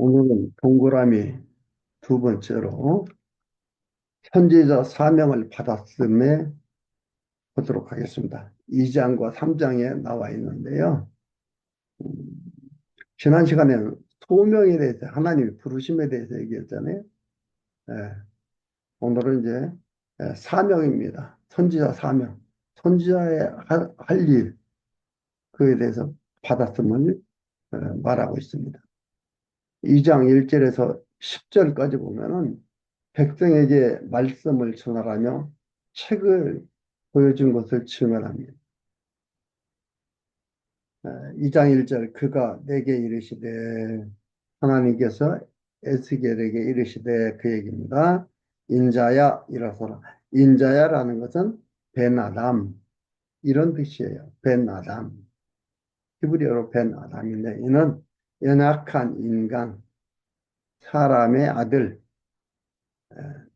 오늘은 동그라미 두 번째로 선지자 사명을 받았음에 보도록 하겠습니다. 2장과 3장에 나와 있는데요. 음, 지난 시간에는 소명에 대해서 하나님의 부르심에 대해서 얘기했잖아요. 예, 오늘은 이제 예, 사명입니다. 선지자 사명. 선지자의 할 일, 그에 대해서 받았음을 예, 말하고 있습니다. 2장 1절에서 10절까지 보면은 백성에게 말씀을 전하라며 책을 보여준 것을 증언합니다. 2장 1절 그가 내게 이르시되 하나님께서 에스겔에게 이르시되 그 얘기입니다. 인자야 일어서라. 인자야라는 것은 벤아담 이런 뜻이에요. 벤아담 히브리어로 벤아담인데 이는 연약한 인간 사람의 아들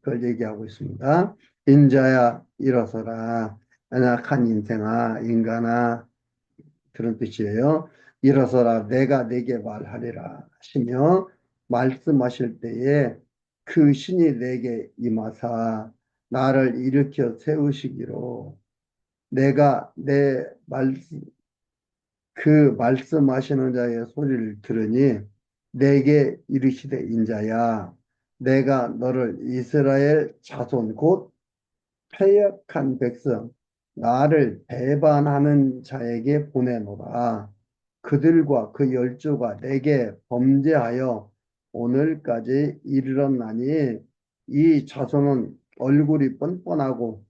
그걸 얘기하고 있습니다. 인자야 일어서라 연약한 인생아 인간아 그런 뜻이에요. 일어서라 내가 내게 말하리라 하시며 말씀하실 때에 그 신이 내게 임하사 나를 일으켜 세우시기로 내가 내 말씀 그 말씀하시는 자의 소리를 들으니 내게 이르시되 인자야 내가 너를 이스라엘 자손 곧 패역한 백성 나를 배반하는 자에게 보내노라. 그들과 그 열조가 내게 범죄하여 오늘까지 이르렀나니 이 자손은 얼굴이 뻔뻔하고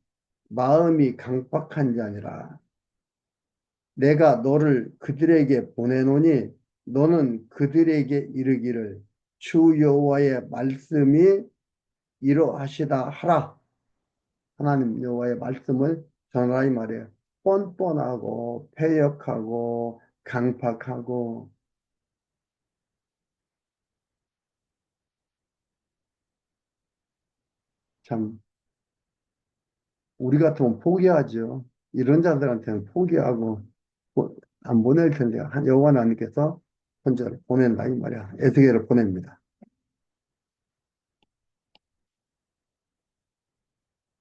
마음이 강박한 자니라 내가 너를 그들에게 보내노니 너는 그들에게 이르기를 주 여호와의 말씀이 이러하시다 하라. 하나님 여호와의 말씀을 전하라 이 말이에요. 뻔뻔하고 패역하고 강팍하고 참 우리 같으면 포기하죠. 이런 자들한테는 포기하고 안 보낼 텐데 여호와 하나님께서 혼자를 보낸다 이 말이야. 에스겔을 보냅니다.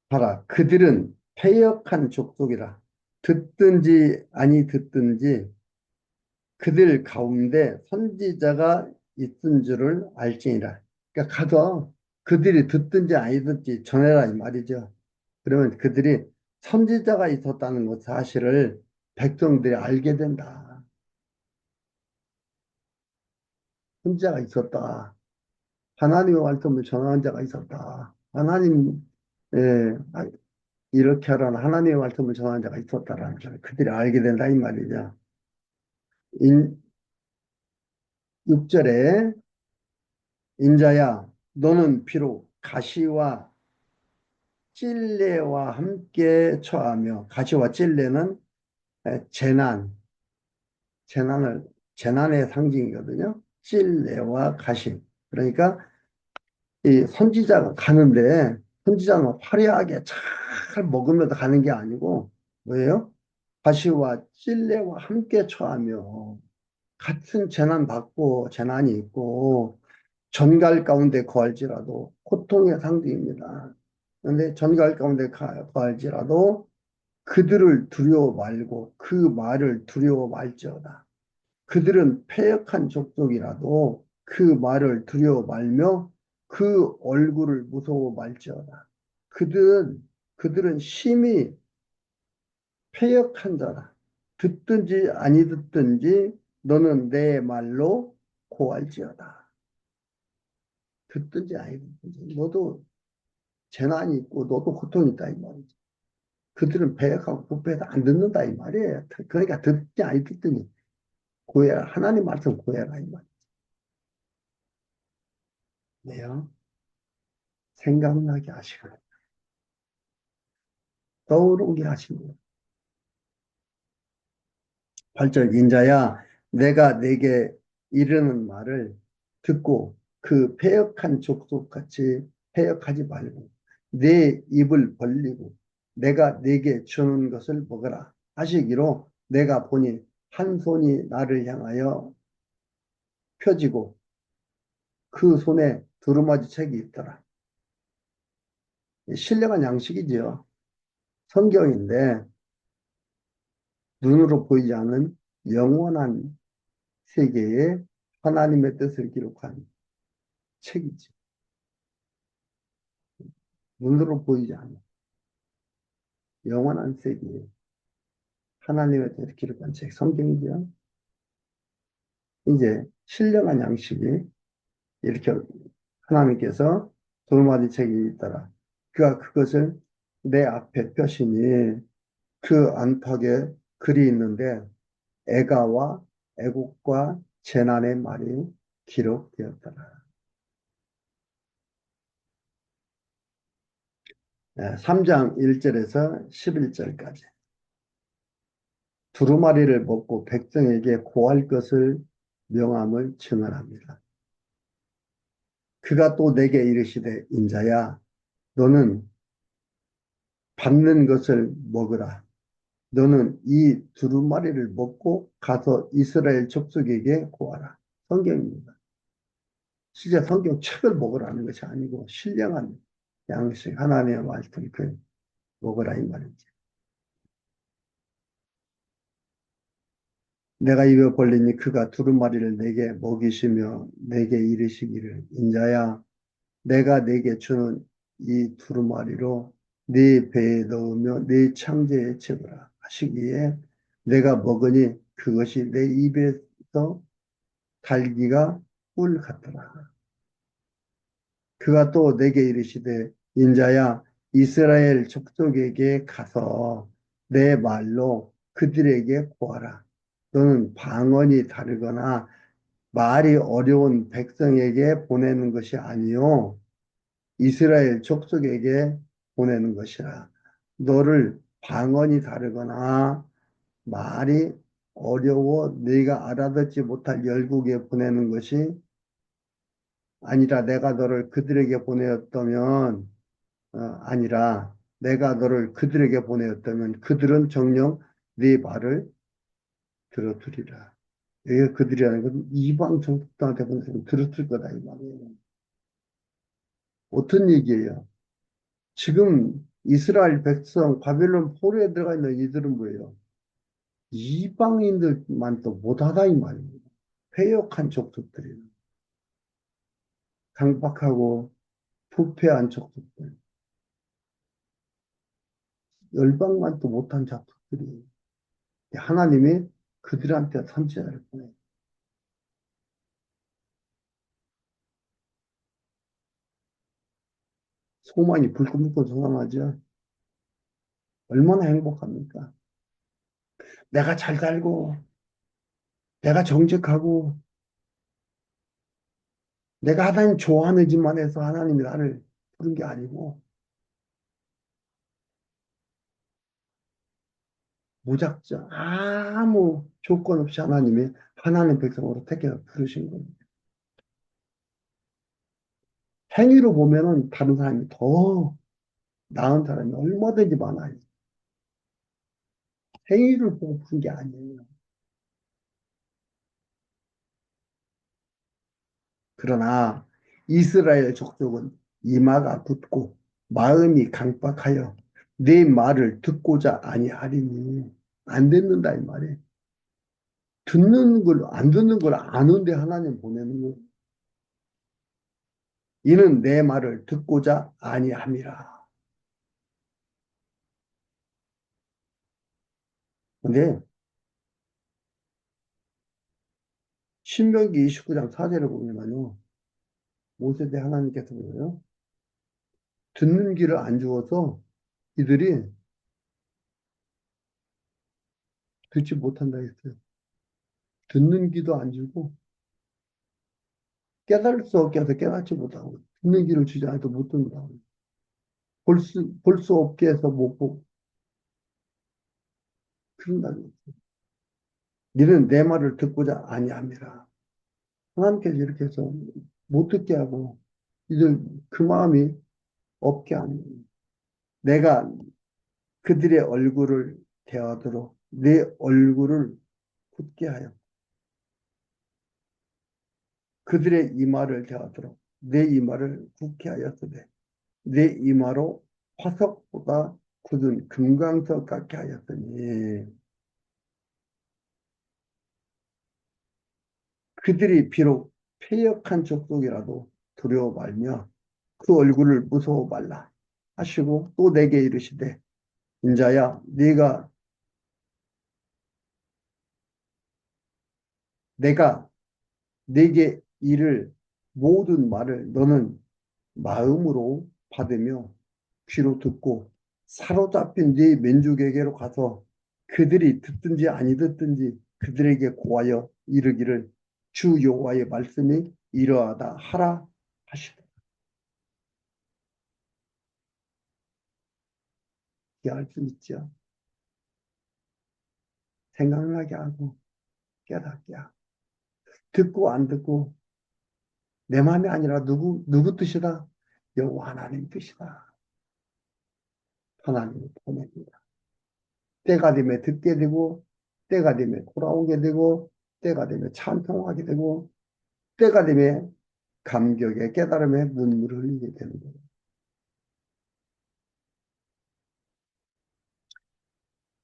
봐라 그들은 패역한 족속이라 듣든지 아니 듣든지 그들 가운데 선지자가 있은 줄을 알지니라. 그러니까 가서 그들이 듣든지 아니 듣든지 전해라 이 말이죠. 그러면 그들이 선지자가 있었다는 것 사실을 백성들이 알게 된다. 혼자가 있었다. 하나님의 말씀을 전하는 자가 있었다. 하나님, 예, 아, 이렇게 하라는 하나님의 말씀을 전하는 자가 있었다라는 걸 그들이 알게 된다, 이 말이죠. 인, 6절에, 인자야, 너는 비록 가시와 찔레와 함께 처하며, 가시와 찔레는 재난, 재난을, 재난의 상징이거든요. 찔레와 가심. 그러니까 이 선지자가 가는데 선지자는 화려하게 잘 먹으면서 가는 게 아니고 뭐예요? 가시와 찔레와 함께 처하며 같은 재난 받고 재난이 있고 전갈 가운데 거할지라도 고통의 상징입니다. 그런데 전갈 가운데 거할지라도 그들을 두려워 말고 그 말을 두려워 말지어다. 그들은 패역한 족속이라도 그 말을 두려워 말며 그 얼굴을 무서워 말지어다. 그들은 그들은 심히 패역한 자다. 듣든지 아니 듣든지 너는 내 말로 고할지어다. 듣든지 아니 듣든지 너도 재난이 있고 너도 고통이 있다 이 말이지. 그들은 배역하고 부패해서 안 듣는다 이 말이에요. 그러니까 듣지 아니 듣더니 고해라. 하나님 말씀 고해라 이 말이죠. 네요. 생각나게 하시고 떠오르게 하십니다. 8절 인자야 내가 내게 이르는 말을 듣고 그 패역한 족속같이 패역하지 말고 내 입을 벌리고 내가 네게 주는 것을 먹어라 하시기로 내가 보니 한 손이 나를 향하여 펴지고 그 손에 두루마지 책이 있더라. 신령한 양식이지요. 성경인데 눈으로 보이지 않는 영원한 세계에 하나님의 뜻을 기록한 책이지. 눈으로 보이지 않는 영원한 세계에 하나님의 뜻을 기록한 책, 성경이죠. 이제 신령한 양식이 이렇게 하나님께서 두루마리 책이 있더라. 그가 그것을 내 앞에 펴시니 그 안팎에 글이 있는데 애가와 애국과 재난의 말이 기록되었더라. 3장 1절에서 11절까지 두루마리를 먹고 백성에게 고할 것을 명함을 증언합니다. 그가 또 내게 이르시되 인자야 너는 받는 것을 먹으라. 너는 이 두루마리를 먹고 가서 이스라엘 족속에게 구하라. 성경입니다. 실제 성경 책을 먹으라는 것이 아니고 신령한 양식 하나님의 말씀 그 먹으라 이 말이지. 내가 입에 벌리니 그가 두루마리를 내게 먹이시며 내게 이르시기를 인자야 내가 내게 주는 이 두루마리로 네 배에 넣으며 네 창자에 채우라 하시기에 내가 먹으니 그것이 내 입에서 달기가 꿀 같더라. 그가 또 내게 이르시되 인자야 이스라엘 족속에게 가서 내 말로 그들에게 구하라. 너는 방언이 다르거나 말이 어려운 백성에게 보내는 것이 아니요 이스라엘 족속에게 보내는 것이라. 너를 방언이 다르거나 말이 어려워 네가 알아듣지 못할 열국에 보내는 것이 아니라 내가 너를 그들에게 보내었다면 어, 아니라 내가 너를 그들에게 보내었다면 그들은 정녕 네 말을 들어두리라. 여기가 그들이라는 건 이방 정복당한테 보내서 들었을 거다 이 말이에요. 어떤 얘기예요? 지금 이스라엘 백성 바벨론 포로에 들어가 있는 이들은 뭐예요? 이방인들만 또 못하다 이 말입니다. 회역한 족속들이에요. 강박하고 부패한 족속들. 열방만 또 못한 족속들이에요. 하나님이 그들한테 선지자를 보내. 소망이 불끈불끈 솟아나죠. 얼마나 행복합니까? 내가 잘 살고, 내가 정직하고, 내가 하나님 좋아하는 짓만 해서 하나님이 나를 부른 게 아니고, 무작정 아무 조건 없이 하나님이 하나님 백성으로 택해서 부르신 겁니다. 행위로 보면은 다른 사람이 더 나은 사람이 얼마든지 많아요. 행위를 보고 부른 게 아니에요. 그러나 이스라엘 족속은 이마가 붓고 마음이 강박하여 내 말을 듣고자 아니하리니 안 듣는다 이 말이에요. 듣는 걸 안 듣는 걸 아는데 하나님 보내는 거예요. 이는 내 말을 듣고자 아니함이라. 근데 신명기 29장 4절을 보면요. 모세대 하나님께서 뭐예요? 듣는 길을 안 주어서 이들이 듣지 못한다 했어요. 듣는 귀도 안 주고 깨달을 수 없게 해서 깨닫지 못하고 듣는 귀를 주지 않아도 못 듣는다고. 볼 수, 볼 수 없게 해서 못 보고. 그런다는 거죠. 너는 내 말을 듣고자 아니함이라. 하나님께서 이렇게 해서 못 듣게 하고 이들 그 마음이 없게 하는. 내가 그들의 얼굴을 대하도록 내 얼굴을 굳게 하여 그들의 이마를 대하도록 내 이마를 굳게 하였으되 내 이마로 화석보다 굳은 금강석 같게 하였으니 그들이 비록 폐역한 족속이라도 두려워 말며 그 얼굴을 무서워 말라 하시고 또 내게 이르시되 인자야 네가 내가 내게 이를 모든 말을 너는 마음으로 받으며 귀로 듣고 사로잡힌 네 민족에게로 가서 그들이 듣든지 아니 듣든지 그들에게 고하여 이르기를 주 여호와의 말씀이 이러하다 하라 하시더라. 이해할 수 있죠. 생각나게 하고 깨닫게 하고 듣고 안 듣고 내 마음이 아니라 누구 누구 뜻이다? 여호와 하나님 뜻이다. 하나님이 보냅니다. 때가 되면 듣게 되고 때가 되면 돌아오게 되고 때가 되면 찬송하게 되고 때가 되면 감격에 깨달음에 눈물을 흘리게 되는 거예요.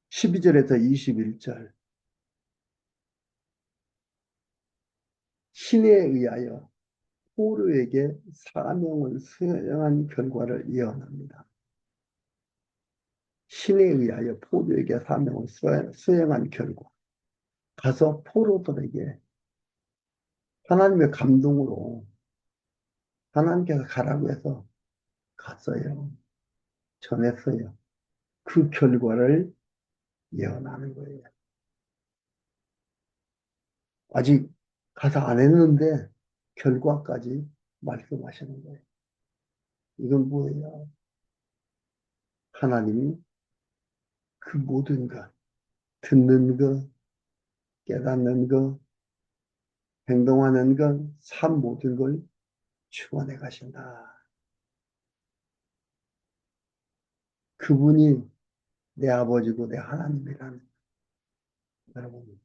십이 절에서 이십일 절 신에 의하여 포로에게 사명을 수행한 결과를 예언합니다. 신에 의하여 포로에게 사명을 수행한 결과 가서 포로들에게 하나님의 감동으로 하나님께서 가라고 해서 갔어요. 전했어요. 그 결과를 예언하는 거예요. 아직 가서 안 했는데 결과까지 말씀하시는 거예요. 이건 뭐예요? 하나님이 그 모든 것, 듣는 것, 깨닫는 것, 행동하는 것, 삶 모든 걸 주관해 가신다. 그분이 내 아버지고 내 하나님이라는 여러분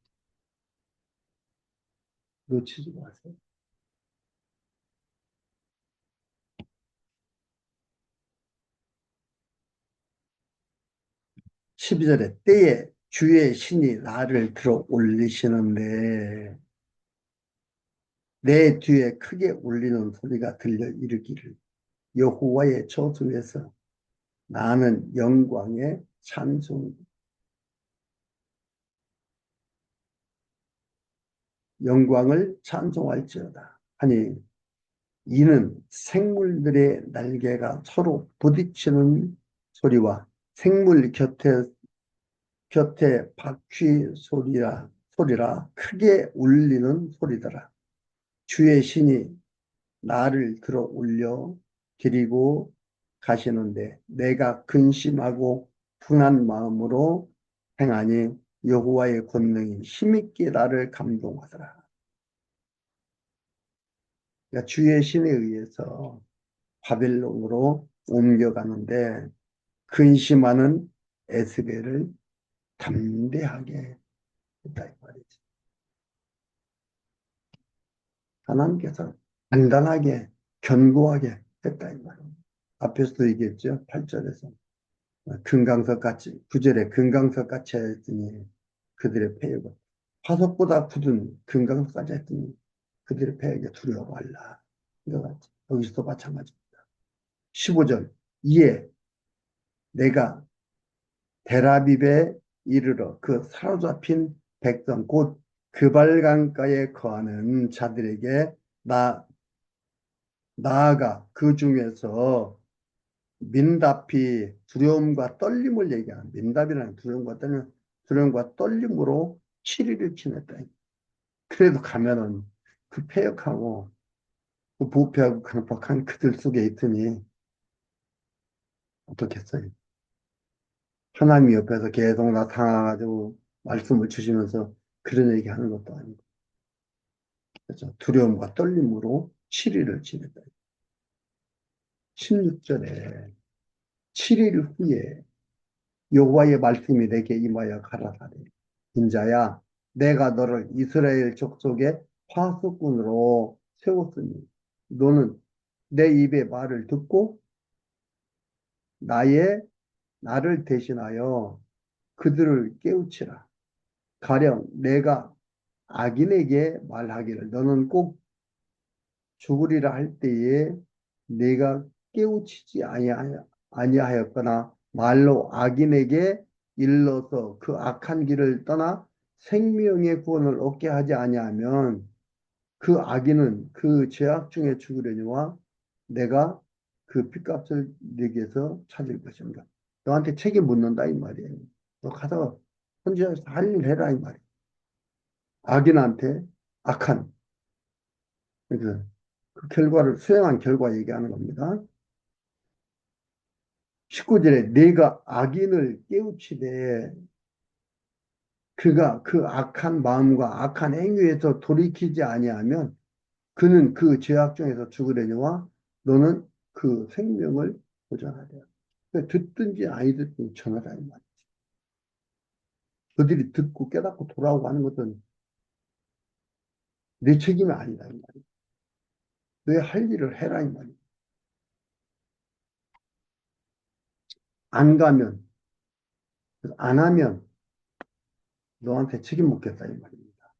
놓치지 마세요. 십이절에 때에 주의 신이 나를 들어 올리시는데 내 뒤에 크게 울리는 소리가 들려 이르기를 여호와의 저주에서 나는 영광의 찬송 영광을 찬송할지어다. 아니 이는 생물들의 날개가 서로 부딪히는 소리와 생물 곁에 곁에 바퀴 소리라 소리라 크게 울리는 소리더라. 주의 신이 나를 들어 올려 데리고 가시는데 내가 근심하고 분한 마음으로 행하니 여호와의 권능이 힘있게 나를 감동하더라. 그러니까 주의 신에 의해서 바벨론으로 옮겨가는데 근심하는 에스겔을 담대하게 했다 이 말이지. 하나님께서 단단하게 견고하게 했다 이 말입니다. 앞에서도 얘기했죠. 8절에서 금강석 같이 9절에 금강석 같이 했더니 그들의 폐역을 화석보다 굳은 금강석까지 했더니 그들의 폐역에 두려워 말라. 이거 같이 여기서도 마찬가지입니다. 15절 이에 내가 데라빕에 이르러 그 사로잡힌 백성 곧 그발강가에 거하는 자들에게 나 나아가 그 중에서 민답이 두려움과 떨림을 얘기하는 민답이라는 두려움과 떨림, 두려움과 떨림으로 7일을 지냈다. 그래도 가면은 그 폐역하고 그 부패하고 강박한 그들 속에 있으니 어떻겠어요? 하나님 옆에서 계속 나타나가지고 말씀을 주시면서 그런 얘기 하는 것도 아니고. 그렇죠. 두려움과 떨림으로 7일을 지냈다. 16절에 7일 후에 여호와의 말씀이 내게 임하여 가라사대 인자야 내가 너를 이스라엘 족속의 파수꾼으로 세웠으니 너는 내 입의 말을 듣고 나의 나를 대신하여 그들을 깨우치라. 가령 내가 악인에게 말하기를 너는 꼭 죽으리라 할 때에 내가 깨우치지 아니하였거나 말로 악인에게 일러서 그 악한 길을 떠나 생명의 구원을 얻게 하지 아니하면 그 악인은 그 죄악 중에 죽으려니와 내가 그 핏값을 내게서 찾을 것입니다. 너한테 책임 묻는다 이 말이에요. 너 가서 혼자 할일 해라 이 말이에요. 악인한테 악한 그, 그 결과를 수행한 결과 얘기하는 겁니다. 19절에 내가 악인을 깨우치되 그가 그 악한 마음과 악한 행위에서 돌이키지 아니하면 그는 그 죄악 중에서 죽으려니와 너는 그 생명을 보존하려. 듣든지 듣든지 전하라 이 말이지. 그들이 듣고 깨닫고 돌아오고 하는 것은 내 책임이 아니다 이 말이야. 내할 일을 해라 이 말이야. 안 가면 안 하면 너한테 책임 묻겠다 이 말입니다.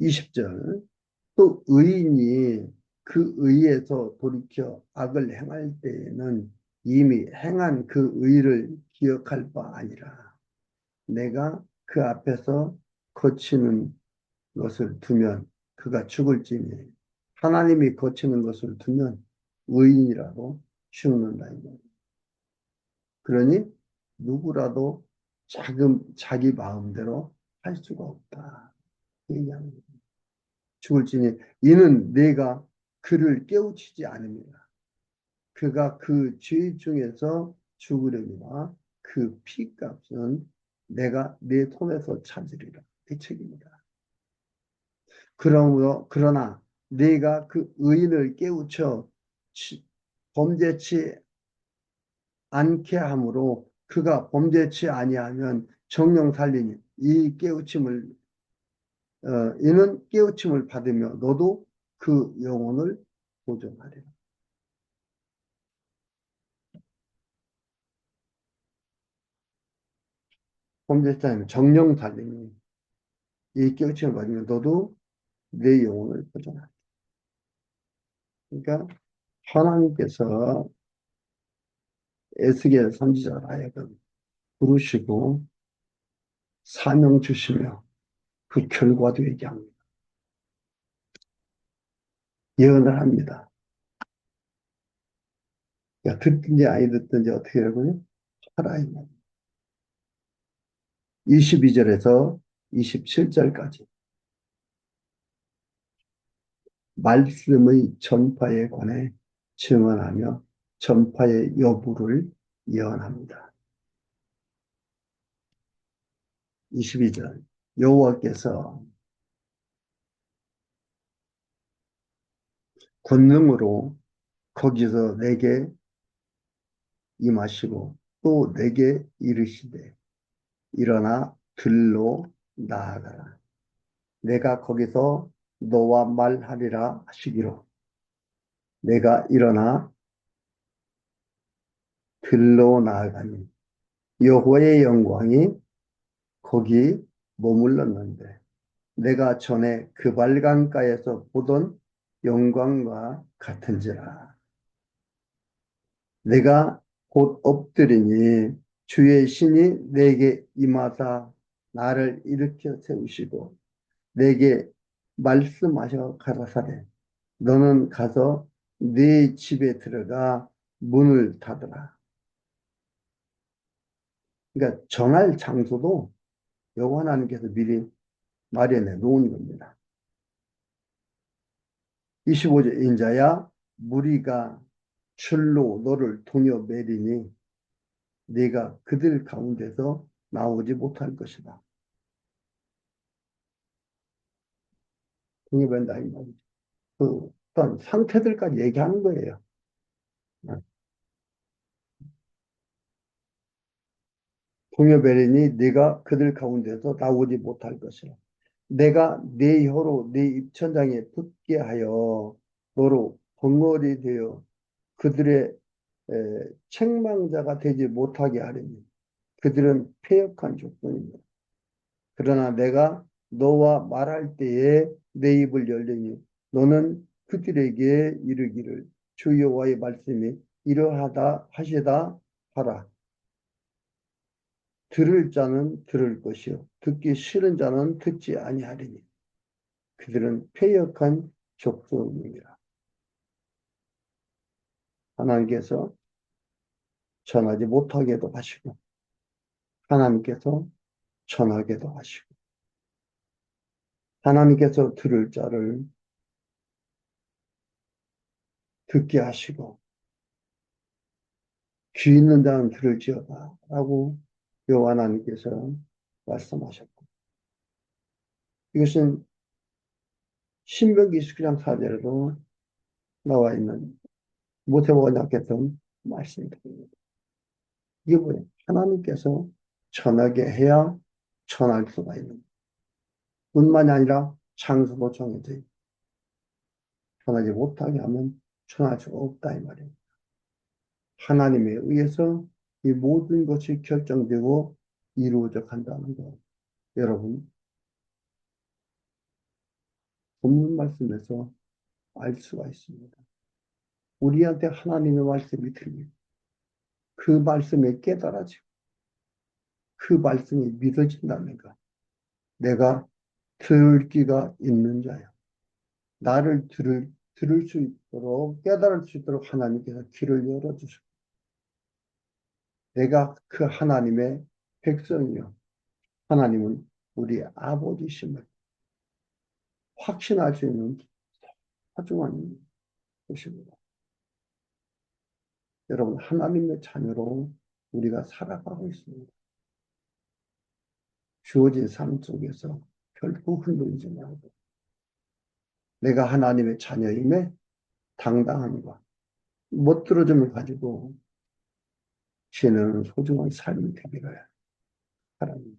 20절 또 의인이 그 의에서 돌이켜 악을 행할 때에는 이미 행한 그 의를 기억할 바 아니라 내가 그 앞에서 거치는 것을 두면 그가 죽을지니 하나님이 거치는 것을 두면 의인이라도 죽는다 이 말이에요. 그러니 누구라도 자금, 자기 마음대로 할 수가 없다. 거예요. 죽을지니 이는 내가 그를 깨우치지 않음이라. 그가 그 죄 중에서 죽으려니와 그 피값은 내가 내 손에서 찾으리라. 내 책임이다. 그러므로 그러나 내가 그 의인을 깨우쳐 치- 범죄치 않게 함으로 그가 범죄치 아니하면 정령 살리니 이 깨우침을 어, 이는 깨우침을 받으며 너도 그 영혼을 보존하리라. 범죄치 아니면 정령 살리니 이 깨우침을 받으면 너도 내 영혼을 보존하리라. 그러니까 하나님께서 에스겔 선지자를 하여금 부르시고 사명 주시며 그 결과도 얘기합니다. 예언을 합니다. 야, 듣든지 아니 듣든지 어떻게. 이 말이에요. 22절에서 27절까지. 말씀의 전파에 관해 증언하며 전파의 여부를 예언합니다. 22절 여호와께서 권능으로 거기서 내게 임하시고 또 내게 이르시되 일어나 들로 나아가라. 내가 거기서 너와 말하리라 하시기로 내가 일어나 들로 나아가니 여호와의 영광이 거기 머물렀는데 내가 전에 그 발강가에서 보던 영광과 같은지라 내가 곧 엎드리니 주의 신이 내게 임하사 나를 일으켜 세우시고 내게 말씀하셔 가라사대 너는 가서 네 집에 들어가 문을 닫으라. 그러니까 전할 장소도 여호와 하나님께서 미리 마련해 놓은 겁니다. 25절 인자야 무리가 출로 너를 동여 매리니 네가 그들 가운데서 나오지 못할 것이다. 동여맨다 이 말이죠. 그 어떤 상태들까지 얘기하는 거예요. 동여베리니 네가 그들 가운데서 나오지 못할 것이라. 내가 내 혀로 내 입천장에 붙게 하여 너로 벙어리 되어 그들의 에, 책망자가 되지 못하게 하리니 그들은 패역한 족속입니다. 그러나 내가 너와 말할 때에 내 입을 열리니 너는 그들에게 이르기를 주 여호와의 말씀이 이러하다 하시다 하라. 들을 자는 들을 것이요 듣기 싫은 자는 듣지 아니하리니 그들은 패역한 족속이니라. 하나님께서 전하지 못하게도 하시고 하나님께서 전하게도 하시고 하나님께서 들을 자를 듣게 하시고 귀 있는 자는 들을지어다 라고 여호와 하나님께서 말씀하셨고 이것은 신명기 29장 4절에도 나와 있는 못해보고 약했던 말씀입니다. 이게 뭐예요? 하나님께서 전하게 해야 전할 수가 있는 뿐만이 아니라 장소도 정해져 있고 전하지 못하게 하면 전할 수가 없다 이 말이에요. 하나님에 의해서 이 모든 것이 결정되고 이루어져 간다는 거 여러분 본문 말씀에서 알 수가 있습니다. 우리한테 하나님의 말씀이 들리고 그 말씀에 깨달아지고 그 말씀이 믿어진다는 것. 내가 들을 귀가 있는 자요. 나를 들을, 들을 수 있도록 깨달을 수 있도록 하나님께서 귀를 열어주시고 내가 그 하나님의 백성이요. 하나님은 우리 아버지심을 확신할 수 있는 소중한 것입니다. 여러분, 하나님의 자녀로 우리가 살아가고 있습니다. 주어진 삶 속에서 결코 흔들리지 말고 내가 하나님의 자녀임에 당당함과 못 들어줌을 가지고 지내는 소중한 삶이 되기를 바랍니다.